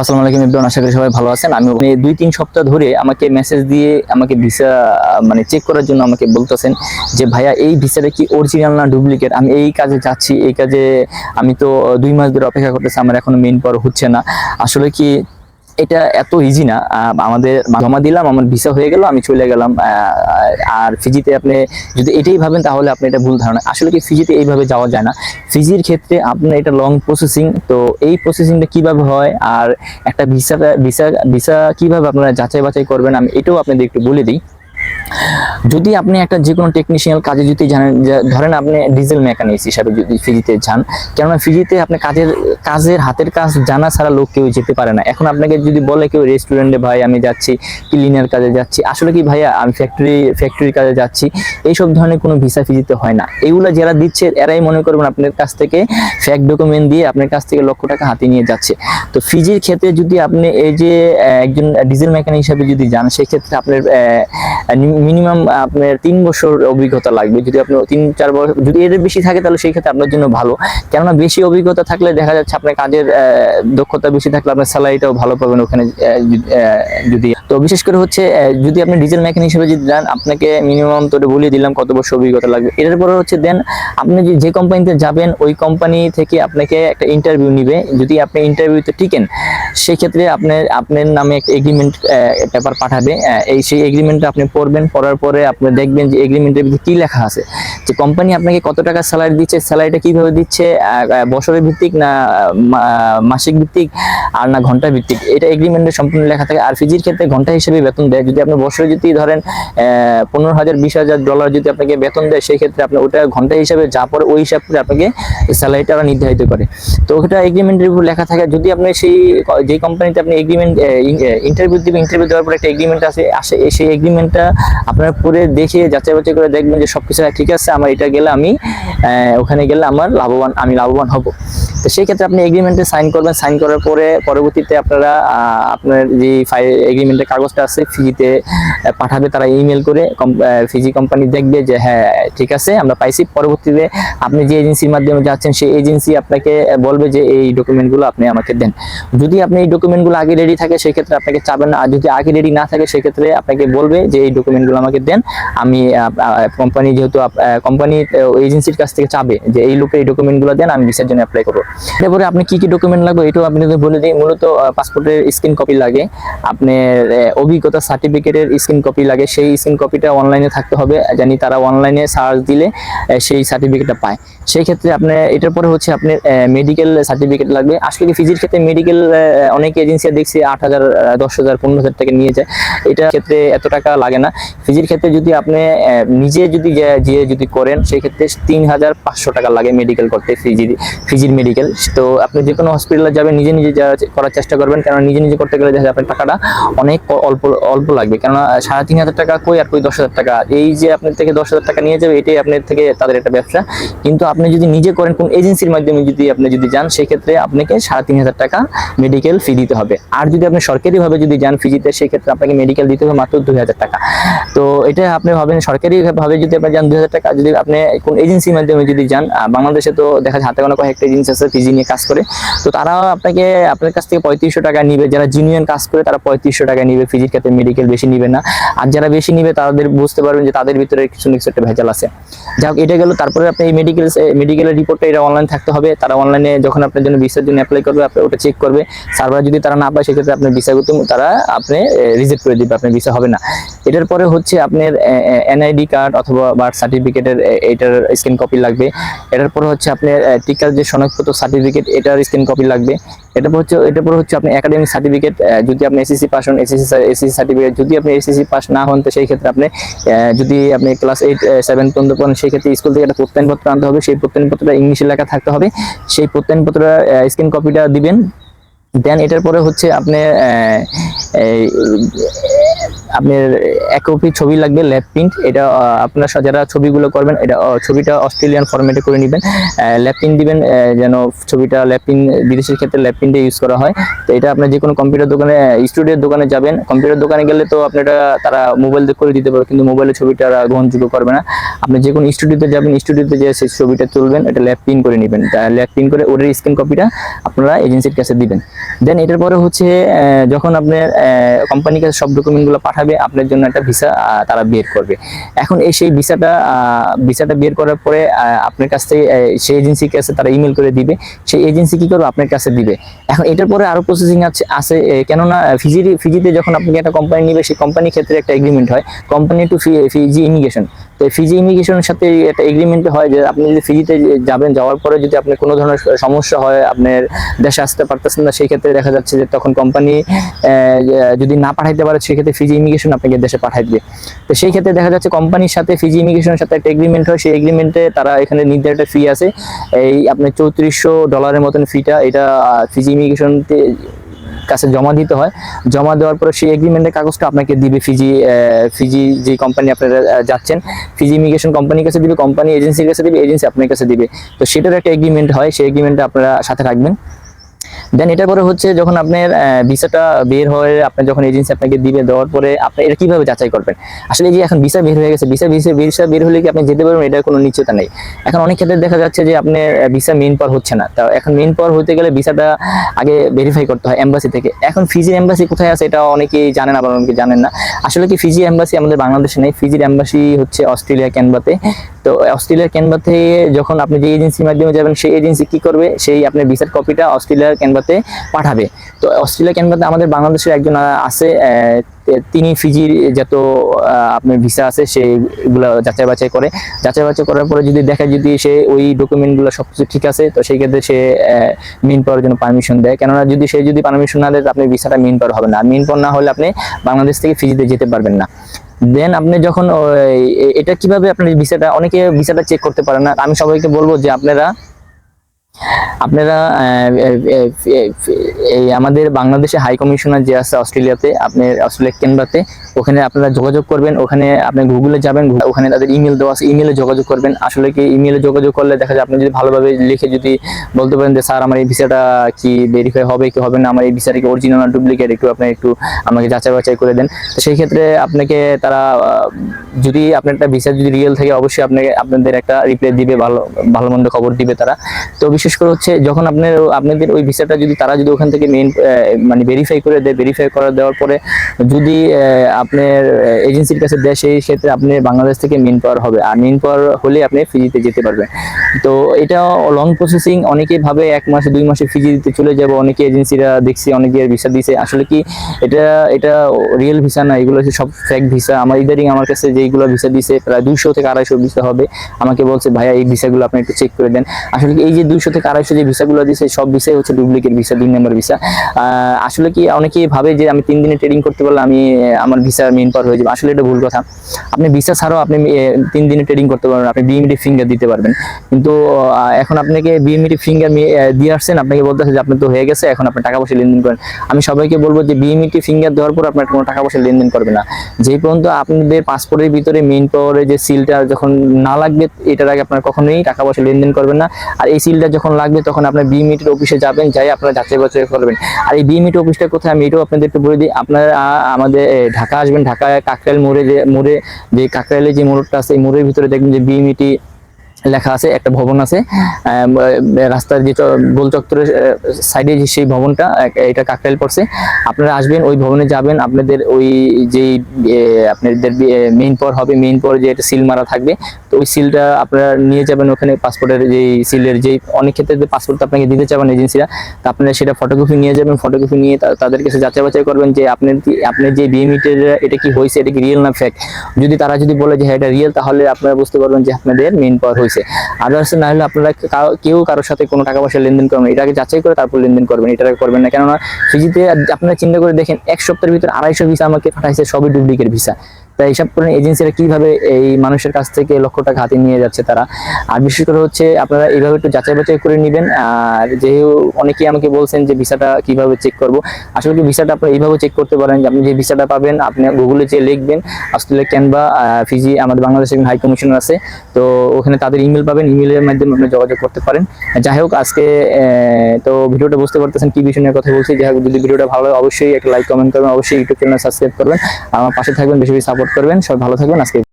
আসসালামু আলাইকুম ইবরান আশা করি সবাই ভালো আছেন। আমি দুই, তিন সপ্তাহ ধরে আমাকে মেসেজ দিয়ে আমাকে ভিসা মানে চেক করার জন্য আমাকে বলতেছেন যে, ভাইয়া, এই ভিসাটা কি অরিজিনাল না ডুপ্লিকেট আমি এই কাজে যাচ্ছি, এই কাজে আমি তো দুই মাস ধরে অপেক্ষা করতেছি, আমার এখনও মেন পর হচ্ছে না। আসলে কি এটা এত ইজি না। আমাদের জমা দিলাম, আমার ভিসা হয়ে গেল, আমি চলে গেলাম আর ফিজিতে আপনি যদি এটাই ভাবেন, তাহলে আপনি এটা ভুল ধারণা। আসলে কি ফিজিতে এইভাবে যাওয়া যায় না? ফিজির ক্ষেত্রে আপনি এটা লং প্রসেসিং তো এই প্রসেসিংটা কীভাবে হয়? আর একটা ভিসা ভিসা ভিসা কীভাবে আপনারা যাচাই বাছাই করবেন? আমি এটাও আপনাদের একটু বলে দিই। যদি আপনি একটা যে কোনো টেকনিশিয়াল কাজে যদি জানেন ধরেন আপনি ডিজেল মেকানিক্স হিসাবে যদি ফিজিতে যান, কেননা ফিজিতে আপনি কাজের কাজের হাতের কাজ জানা ছাড়া লোক কেউ যেতে পারে না। এখন আপনাকে যদি বলে কেউ রেস্টুরেন্টে ভাই, আমি যাচ্ছি ক্লিনার কাজে যাচ্ছি। আসলে কি ভাইয়া, আমি ফ্যাক্টরি ফ্যাক্টরির কাজে যাচ্ছি। এইসব ধরনের কোনো ভিসা ফিজিতে হয় না। এগুলো যারা দিচ্ছে, এরাই মনে করবেন আপনার কাছ থেকে ফ্যাক ডকুমেন্ট দিয়ে আপনার কাছ থেকে লক্ষ টাকা হাতে নিয়ে যাচ্ছে। তো ফিজির ক্ষেত্রে যদি আপনি এই যে একজন ডিজেল মেকানিক হিসাবে যদি যান, সেক্ষেত্রে আপনার মিনিমাম আপনার তিন বছর অভিজ্ঞতা লাগবে। যদি আপনি তিন, চার বছর, যদি এর বেশি থাকে তাহলে সেই ক্ষেত্রে আপনার জন্য ভালো। কেননা বেশি অভিজ্ঞতা থাকলে দেখা যাচ্ছে আপনার কাজের দক্ষতা বেশি থাকলে আপনার স্যালারিটাও ভালো পাবেন ওখানে যদি- তো বিশেষ করে হচ্ছে যদি আপনি ডিজেল মেকানিক হিসেবে যদি যান, আপনাকে মিনিমাম তো বলিয়ে দিলাম কত বছর অভিজ্ঞতা লাগবে। এটার পরে হচ্ছে দেন, আপনি যে- কোম্পানিতে যাবেন, ওই কোম্পানি থেকে আপনাকে একটা ইন্টারভিউ নিবে। যদি আপনি ইন্টারভিউতে টিকেন সেক্ষেত্রে আপনার আপনার নামে একটা এগ্রিমেন্ট পেপার পাঠাবে। এই সেই এগ্রিমেন্টটা আপনি পড়বেন পড়ার পরে আপনি দেখবেন যে এগ্রিমেন্টের ভিতরে কি লেখা আছে? যে কোম্পানি আপনাকে কত টাকা স্যালারি দিচ্ছে স্যালারিটা কীভাবে দিচ্ছে বছরের ভিত্তিক না মাসিক ভিত্তিক আর না ঘণ্টা ভিত্তিক? এটা এগ্রিমেন্টে সম্পূর্ণ লেখা থাকে। আর ফিজির ক্ষেত্রে ঘণ্টা হিসেবে বেতন দেয়। যদি আপনি বছরে যদি ধরেন পনেরো হাজার, বিশ হাজার ডলার যদি আপনাকে বেতন দেয়, সেই ক্ষেত্রে আপনি ওটা ঘণ্টা হিসাবে যা পরে ওই হিসাব করে আপনাকে স্যালারিটা নির্ধারিত করে। তো ওটা এগ্রিমেন্টের উপর লেখা থাকে। যদি আপনি সেই যে কোম্পানিতে আপনি এগ্রিমেন্ট ইন্টারভিউ দিবেন ইন্টারভিউ দেওয়ার পর একটা এগ্রিমেন্ট আছে আসে, সেই এগ্রিমেন্টটা আপনার পরে দেখে যাচাই বাছাই করে দেখবেন যে সবকিছু ঠিক আছে, আমার এটা গেলে আমি ওখানে গেলে আমার লাভবান, আমি লাভবান হব। তো সেই ক্ষেত্রে আপনি এগ্রিমেন্টে সাইন করবেন। সাইন করার পরে পরবর্তীতে আপনারা আপনার যে ফাইল এগ্রিমেন্টের কাগজটা আছে ফিজিতে পাঠাবে, তারা ইমেল করে ফিজি কোম্পানি দেখবে যে হ্যাঁ ঠিক আছে, আমরা পাইছি। পরবর্তীতে আপনি যে এজেন্সির মাধ্যমে যাচ্ছেন, সেই এজেন্সি আপনাকে বলবে যে, এই ডকুমেন্টগুলো আপনি আমাকে দেন। যদি আপনি এই ডকুমেন্টগুলো আগে রেডি থাকে সেক্ষেত্রে আপনাকে চাবেন না। আর যদি আগে রেডি না থাকে সেক্ষেত্রে আপনাকে বলবে যে, এই ডকুমেন্টগুলো আমাকে দেন। আমি কোম্পানি যেহেতু কোম্পানি এজেন্সির কাছ থেকে চাবে যে, এই লোকের এই ডকুমেন্টগুলো দেন, আমি ভিসার জন্য অ্যাপ্লাই করব। এরপরে আপনি কি কি ডকুমেন্ট লাগবে, এটাও আপনি যদি বলে দিই, মূলত পাসপোর্টের স্ক্রিন কপি লাগে, আপনার অভিজ্ঞতা সার্টিফিকেটের স্ক্রিন কপি লাগে, সেই স্ক্রিন কপিটা অনলাইনে থাকতে হবে, জানি তারা অনলাইনে সার্চ দিলে সেই সার্টিফিকেটটা পায়। সেই ক্ষেত্রে আপনার এটার পরে হচ্ছে আপনার মেডিকেল সার্টিফিকেট লাগবে। আসলে কি ফিজির ক্ষেত্রে মেডিকেল অনেক এজেন্সি দেখছি আট হাজার দশ হাজার, পনেরো হাজার টাকা নিয়ে যায়। এটা ক্ষেত্রে এত টাকা লাগে না। ফিজির ক্ষেত্রে যদি আপনি নিজে যদি, যে যদি করেন, সেই ক্ষেত্রে তিন হাজার পাঁচশো টাকা লাগে মেডিকেল করতে ফিজির ফিজির মেডিকেল তো আপনি যে কোনো হসপিটালে যাবেন, নিজে নিজে করার চেষ্টা করবেন কারণ নিজে নিজে করতে গেলে দেখা টাকাটা অনেক অল্প অল্প লাগবে। কেননা সাড়ে তিন হাজার টাকা কই আর কই দশ হাজার টাকা? এই যে আপনার থেকে দশ হাজার টাকা নিয়ে যাবে, এটাই আপনার থেকে তাদের একটা ব্যবসা। কিন্তু আপনি যদি নিজে করেন কোন এজেন্সির মাধ্যমে যদি আপনি যদি যান, সেক্ষেত্রে আপনাকে সাড়ে তিন হাজার টাকা মেডিকেল ফি দিতে হবে। আর যদি আপনি সরকারিভাবে যদি যান ফিজিতে সেক্ষেত্রে আপনাকে মেডিকেল দিতে হবে মাত্র দুই হাজার টাকা। তো এটা আপনি ভাবেন সরকারি ভাবে যদি আপনি যান দুই হাজার টাকা, যদি আপনি কোন এজেন্সির মাধ্যমে যদি যান বাংলাদেশে তো দেখা যায় হাতে কোনো কয়েকটা এজেন্সি আছে ফিজি নিয়ে কাজ করে। তো তারা আপনাকে, আপনার কাছ থেকে পঁয়ত্রিশশো টাকা নিবে। যারা জিনিয়ন কাজ করে, তারা পঁয়ত্রিশশো টাকা নিবে। ফিজির ক্ষেত্রে মেডিকেল বেশি নিবে না। আর যারা বেশি নিবে, তাদের বুঝতে পারবেন যে তাদের ভিতরে কিছু না কিছু একটা ভেজাল আছে। যাই এটা গেল। তারপরে আপনি এই মেডিকেল মেডিকেলের রিপোর্টটা এটা অনলাইন থাকতে হবে। তারা অনলাইনে যখন আপনার জন্য ভিসার জন্য অ্যাপ্লাই করবে, আপনি ওটা চেক করবে। সার্ভার যদি তারা না পায়, সেক্ষেত্রে আপনার ভিসা তারা আপনি রিজেক্ট করে দিবে। আপনার ভিসা হবে না। এটার পরে হচ্ছে আপনার এনআইডি কার্ড অথবা বার্থ সার্টিফিকেটের এটার স্ক্রিন কপি লাগবে। এটার পরে হচ্ছে আপনার টিকার যে সনদপত্র সার্টিফিকেট এটার স্ক্রিন কপি লাগবে। এটা হচ্ছে এটার পরে হচ্ছে আপনি একাডেমিক সার্টিফিকেট যদি আপনি এসএসসি পাস হন এসএসসি এসএসসি সার্টিফিকেট যদি আপনি এসএসসি পাস না হন, তো সেই ক্ষেত্রে আপনি যদি আপনি ক্লাস এইট সেভেন পর্যন্ত পড়েন, সেই ক্ষেত্রে স্কুল থেকে একটা প্রত্যয়নপত্র আনতে হবে। সেই প্রত্যয়নপত্রটা ইংলিশে লেখা থাকতে হবে। সেই প্রত্যয়নপত্র স্ক্রিন কপিটা দিবেন। দেন এটার পরে হচ্ছে আপনি আপনার এক কপি ছবি লাগবে ল্যাব প্রিন্ট এটা আপনার যারা ছবিগুলো করবেন, এটা ছবিটা অস্ট্রেলিয়ান ফরম্যাটে করে নেবেন। ল্যাব প্রিন্ট দিবেন যেন ছবিটা ল্যাব প্রিন্ট বিদেশের ক্ষেত্রে ল্যাব প্রিন্টে ইউজ করা হয়। তো এটা আপনার যে কোনো কম্পিউটার দোকানে স্টুডিওর দোকানে যাবেন। কম্পিউটার দোকানে গেলে তো আপনারা, তারা মোবাইল দিয়ে করে দিতে পারবে, কিন্তু মোবাইলে ছবিটা তারা গ্রহণযোগ্য করবে না। আপনি যে কোনো স্টুডিওতে যাবেন স্টুডিওতে যে সেই ছবিটা তুলবেন, এটা ল্যাব প্রিন্ট করে নেবেন। ল্যাব প্রিন্ট করে ওটার স্ক্রিন কপিটা আপনারা এজেন্সির কাছে দিবেন। দেন এটার পরে হচ্ছে যখন আপনার কোম্পানির কাছে সব ডকুমেন্টগুলো পাঠাবে আপনার জন্য একটা ভিসা তারা বের করবে। এখন এই সেই ভিসাটা ভিসাটা বের করার পরে আপনার কাছ থেকে সেই এজেন্সির কাছে তারা ইমেল করে দিবে। সেই এজেন্সি কি করবে? আপনার কাছে দিবে। এখন এটার পরে আরও প্রসেসিং আছে আছে কেননা ফিজি ফিজিতে যখন আপনি একটা কোম্পানি নিবে, সেই কোম্পানির ক্ষেত্রে একটা এগ্রিমেন্ট হয়। কোম্পানি টু ফিজি ইমিগ্রেশন তো ফিজি ইমিগ্রেশনের সাথে একটা এগ্রিমেন্ট হয় যে আপনি যদি ফিজিতে যাবেন, যাওয়ার পরে যদি আপনার কোনো ধরনের সমস্যা হয়, আপনার দেশে আসতে পারতেছেন না সেই ক্ষেত্রে দেখা যাচ্ছে যে তখন কোম্পানি যদি না পাঠাইতে পারে, সেক্ষেত্রে ফিজি ইমিগ্রেশন আপনাকে দেশে পাঠাই দিবে। তো সেই ক্ষেত্রে দেখা যাচ্ছে কোম্পানির সাথে ফিজি ইমিগ্রেশনের সাথে একটা এগ্রিমেন্ট হয়। সেই এগ্রিমেন্টে তারা এখানে নির্ধারিত ফি আছে। এই আপনার চৌত্রিশশো ডলারের মতন ফিটা এটা ফিজি ইমিগ্রেশনতে কাছে জমা দিতে হয়। জমা দেওয়ার পরে সেই এগ্রিমেন্টের কাগজটা আপনাকে দিবে ফিজি ফিজি যে কোম্পানি আপনারা যাচ্ছেন ফিজি ইমিগ্রেশন কোম্পানির কাছে দিবে কোম্পানি এজেন্সির কাছে দিবে এজেন্সি আপনার কাছে দিবে। তো সেটার একটা এগ্রিমেন্ট হয়, সেই এগ্রিমেন্টটা আপনারা সাথে রাখবেন। দেন এটার পরে হচ্ছে যখন আপনার ভিসাটা বের হয়ে আপনার যখন এজেন্সি আপনাকে দিবে, দেওয়ার পরে আপনি এটা কীভাবে যাচাই করবেন? আসলে যে এখন ভিসা বের হয়ে গেছে, ভিসা ভিসা ভিসা বের হলে কি আপনি যেতে পারবেন? এটার কোনো নিশ্চয়তা নেই। এখন অনেক ক্ষেত্রে দেখা যাচ্ছে যে আপনার ভিসা মেইন পাওয়ার হচ্ছে না। তা এখন মেইন পাওয়ার হতে গেলে ভিসাটা আগে ভেরিফাই করতে হয় এম্বাসি থেকে। এখন ফিজি এম্বাসি কোথায় আছে এটা অনেকেই জানেন, আবার অনেকে জানেন না। আসলে কি ফিজি এম্বাসি আমাদের বাংলাদেশে নেই। ফিজির এম্বাসি হচ্ছে অস্ট্রেলিয়া ক্যানবাতে তো অস্ট্রেলিয়ার ক্যানভাতে যখন আপনি যে এজেন্সির মাধ্যমে যাবেন, সেই এজেন্সি কি করবে? সেই আপনার ভিসার কপিটা অস্ট্রেলিয়ার ক্যানভাতে পাঠাবে। তো অস্ট্রেলিয়া ক্যানভাতে আমাদের বাংলাদেশের একজন আছে তিনি ফিজির যত আপনার ভিসা আছে, সেইগুলো যাচাই বাছাই করে। যাচাই বাছাই করার পরে যদি দেখা যদি সে ওই ডকুমেন্টগুলো সব কিছু ঠিক আছে, তো সেই ক্ষেত্রে সে মিন পাওয়ার জন্য পারমিশন দেয়। কেননা যদি সে যদি পারমিশন না দেয় তো আপনি ভিসাটা মিন পাওয়ার হবে না। মিন পাওয়ার না হলে আপনি বাংলাদেশ থেকে ফিজিতে যেতে পারবেন না। দেন আপনি যখন এটা কীভাবে আপনার ভিসাটা, অনেকে ভিসাটা চেক করতে পারে না। আমি সবাইকে বলব যে আপনারা আপনারা এই আমাদের বাংলাদেশে হাই কমিশনার যে আছে অস্ট্রেলিয়াতে, আপনি অস্ট্রেলিয়া কেনবাতে ওখানে আপনারা যোগাযোগ করবেন, ওখানে আপনি গুগলে যাবেন ওখানে তাদের ইমেল দেওয়া আছে ইমেলে যোগাযোগ করবেন। আসলে কি ইমেলে যোগাযোগ করলে দেখা যায় আপনি যদি ভালোভাবে লিখে যদি বলতে পারেন যে, স্যার, আমার এই ভিসাটা কি ভেরিফাই হবে কি হবে না? আমার এই ভিসাটা কি অরিজিনাল না ডুপ্লিকেট একটু আপনি একটু আমাকে যাচাই বাছাই করে দেন। তো সেই ক্ষেত্রে আপনাকে তারা যদি আপনার একটা ভিসা যদি রিয়েল থাকে, অবশ্যই আপনাকে আপনাদের একটা রিপ্লাই দিবে, ভালো ভালো মন্দ খবর দিবে তারা। তো বিশেষ করে হচ্ছে যখন আপনার আপনাদের ওই ভিসাটা যদি তারা যদি ওখান থেকে মেইন মানে ভেরিফাই করে দেয় ভেরিফাই করে দেওয়ার পরে যদি আপনার এজেন্সির কাছে দেয়, সেই ক্ষেত্রে আপনি বাংলাদেশ থেকে মেইন পাওয়ার হবে। আর মেইন পাওয়ার হলে আপনি ফিজিতে যেতে পারবেন। তো এটা লং প্রসেসিং অনেকে ভাবে এক মাসে, দুই মাসে ফিজি দিতে চলে যাব। অনেকে এজেন্সিরা দেখছি, অনেকে ভিসা দিছে। আসলে কি, এটা এটা রিয়েল ভিসা না, এগুলো হচ্ছে সব ফ্যাক ভিসা আমার ইদারিং আমার কাছে যেইগুলো ভিসা দিছে, প্রায় দুইশো থেকে আড়াইশো ভিসা হবে। আমাকে বলছে, ভাইয়া, এই ভিসাগুলো আপনি একটু চেক করে দেন। আসলে এই যে দুইশো থেকে আড়াইশো যে ভিসাগুলো দিছে, সব ভিসাই হচ্ছে ডুপ্লিকেট ভিসা দুই নম্বর ভিসা আসলে কি অনেকেই ভাবে যে আমি তিন দিনে ট্রেডিং করতে পারলে আমি আমার ভিসা মেন পার হয়ে যাবে। আসলে এটা ভুল কথা। আপনি ভিসা ছাড়াও আপনি তিন দিনে ট্রেডিং করতে পারবেন, আপনি বিএমডি ফিঙ্গার দিতে পারবেন। কিন্তু এখন আপনাকে বিএমডি ফিঙ্গার দিয়ে আসছেন, আপনাকে বলতেছে যে আপনার তো হয়ে গেছে, এখন আপনি টাকা পয়সা লেনদেন করেন। আমি সবাইকে বলব যে বিএমইটি ফিঙ্গার দেওয়ার পর আপনার কোনো টাকা পয়সা লেনদেন করবে না। যেই পর্যন্ত আপনাদের পাসপোর্টের ভিতরে মেন পাওয়ারে যে সিলটা যখন না লাগবে, এটার আগে আপনার কখনোই টাকা পয়সা লেনদেন করবেন না। আর এই সিলটা যখন লাগবে তখন আপনার বিএমইটির অফিসে যাবেন, যাই আপনারা যাচাই বাছাই করবেন আর এই বিএমইটি অফিসটা কোথায় আমি এটাও আপনাদের একটু বলে দিই। আপনারা আমাদের ঢাকা আসবেন ঢাকায় কাকরাইল মোড়ে যে মোড়ে যে কাকরাইলে যে মোড়টা আছে, এই মোড়ের ভিতরে দেখবেন যে বিএমইটি লেখা আছে, একটা ভবন আছে। রাস্তার যে চ- গোল চত্বরের সাইডে যে সেই ভবনটা এটা কাকরাইল পড়ছে। আপনারা আসবেন, ওই ভবনে যাবেন, আপনাদের ওই যেই আপনাদের মেইন পর হবে মেইন পর যে একটা সিল মারা থাকবে তো ওই সিলটা আপনারা নিয়ে যাবেন ওখানে পাসপোর্টের যে সিলের যে অনেক ক্ষেত্রে যে পাসপোর্ট আপনাকে দিতে চাবেন এজেন্সিরা তো আপনারা সেটা ফটোকপি নিয়ে যাবেন ফটোকপি নিয়ে তাদের কাছে যাচাই বাছাই করবেন যে আপনার আপনার যে বিএমইটের এটা কি হয়েছে, এটা কি রিয়েল না ফ্যাক্ট যদি তারা যদি বলে যে হ্যাঁ এটা রিয়েল তাহলে আপনারা বুঝতে পারবেন যে আপনাদের মেইন পাওয়ার হয়েছে। আদার্স না হলে আপনারা কেউ কারোর সাথে কোনো টাকা পয়সা লেনদেন করবেন এটাকে যাচাই করে তারপর লেনদেন করবেন, এটা করবেন না। কেননা ফিজিতে আপনারা চিন্তা করে দেখেন, এক সপ্তাহের ভিতরে আড়াইশো ভিসা আমাকে পাঠাইছে, সবই ডুপ্লিকেট ভিসা তাই হিসাব করেন এজেন্সিরা কীভাবে এই মানুষের কাছ থেকে লক্ষ টাকা হাতে নিয়ে যাচ্ছে তারা? আর বিশেষ করে হচ্ছে আপনারা এইভাবে একটু যাচাই বাছাই করে নেবেন। আর যেহেতু অনেকেই আমাকে বলছেন যে ভিসাটা কীভাবে চেক করব, আসলে কি ভিসাটা আপনি এইভাবে চেক করতে পারেন যে আপনি যে ভিসাটা পাবেন, আপনি গুগলে যে লিখবেন অস্ট্রেলিয়া ক্যানভা ফিজি আমাদের বাংলাদেশের হাই কমিশনার আছে। তো ওখানে তাদের ইমেল পাবেন ইমেলের মাধ্যমে আপনি যোগাযোগ করতে পারেন। যাই হোক, আজকে তো ভিডিওটা বুঝতে পারতেছেন কি বিষয় নিয়ে কথা বলছি। যাই হোক, যদি ভিডিওটা ভালো লাগে অবশ্যই একটা লাইক কমেন্ট করবেন। অবশ্যই ইউটিউব চ্যানেল সাবস্ক্রাইব করবেন। আমার পাশে থাকবেন, বেশি বেশি সাপোর্ট করবেন। সব ভালো থাকবেন। আজকে